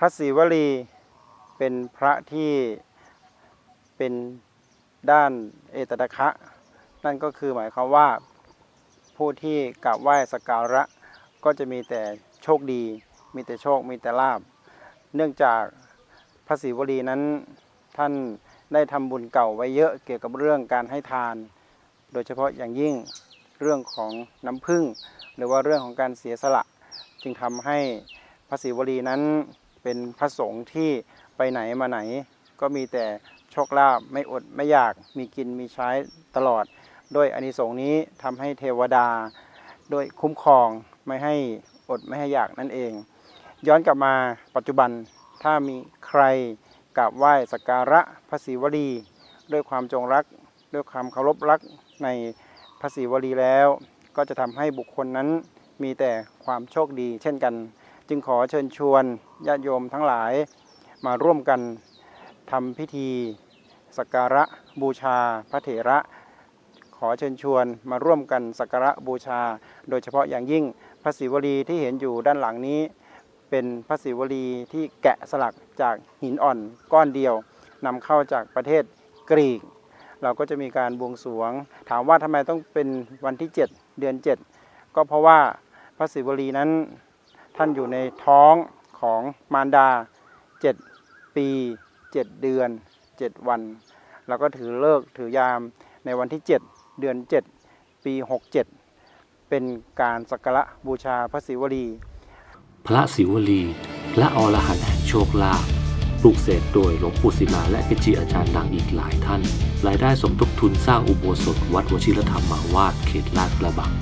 พระศรีวลีเป็นพระที่เป็นด้านเอตตะคะ นั่นก็คือหมายความว่าผู้ที่กราบไหว้สักการะก็จะมีแต่โชคดี มีแต่โชค มีแต่ลาบ เนื่องจากพระศรีวลีนั้นท่านได้ทำบุญเก่าไว้เยอะเกี่ยวกับเรื่องการให้ทาน โดยเฉพาะอย่างยิ่งเรื่องของน้ำผึ้งหรือว่าเรื่องของการเสียสละ จึงทำให้พระศรีวลีนั้น เป็นพระสงฆ์ที่ไปไหนมาไหน ก็มีแต่โชคลาภไม่อดไม่อยากมีกินมีใช้ตลอด ด้วยอานิสงส์นี้ทำให้เทวดาโดยคุ้มครองไม่ให้อดไม่ให้อยากนั่นเอง ย้อนกลับมาปัจจุบันถ้ามีใครกราบไหว้สักการะพระศรีวลี ด้วยความจงรัก ด้วยความเคารพรักในพระศรีวลีแล้ว ก็จะทำให้บุคคลนั้นมีแต่ความโชคดีเช่นกัน จึงขอเชิญชวนญาติโยมทั้งหลายมาร่วมกันทำพิธีสักการะบูชาพระเถระ ขอเชิญชวนมาร่วมกันสักการะบูชา โดยเฉพาะอย่างยิ่งพระศิวลีที่เห็นอยู่ด้านหลังนี้ เป็นพระศิวลีที่แกะสลักจากหินอ่อนก้อนเดียวนำเข้าจากประเทศกรีก เราก็จะมีการบวงสรวง ถามว่าทำไมต้องเป็นวันที่ 7 เดือน 7 ก็เพราะว่าพระศิวลีนั้น ท่านอยู่ในท้องของมารดา 7 ปี 7 เดือน 7 วันเราก็ถือเลิกถือยามในวันที่ 7 เดือน 7 ปี 67 เป็นการสักการะบูชาพระศิวลี พระศิวลีพระอรหันต์แห่งโชคลาภปลูกเสกโดยหลวงปู่ศิลาและเกจิอาจารย์ดังอีกหลายท่าน รายได้สมทบทุนสร้างอุโบสถวัดวชิรธรรมมาวาสเขตลาดกระบัง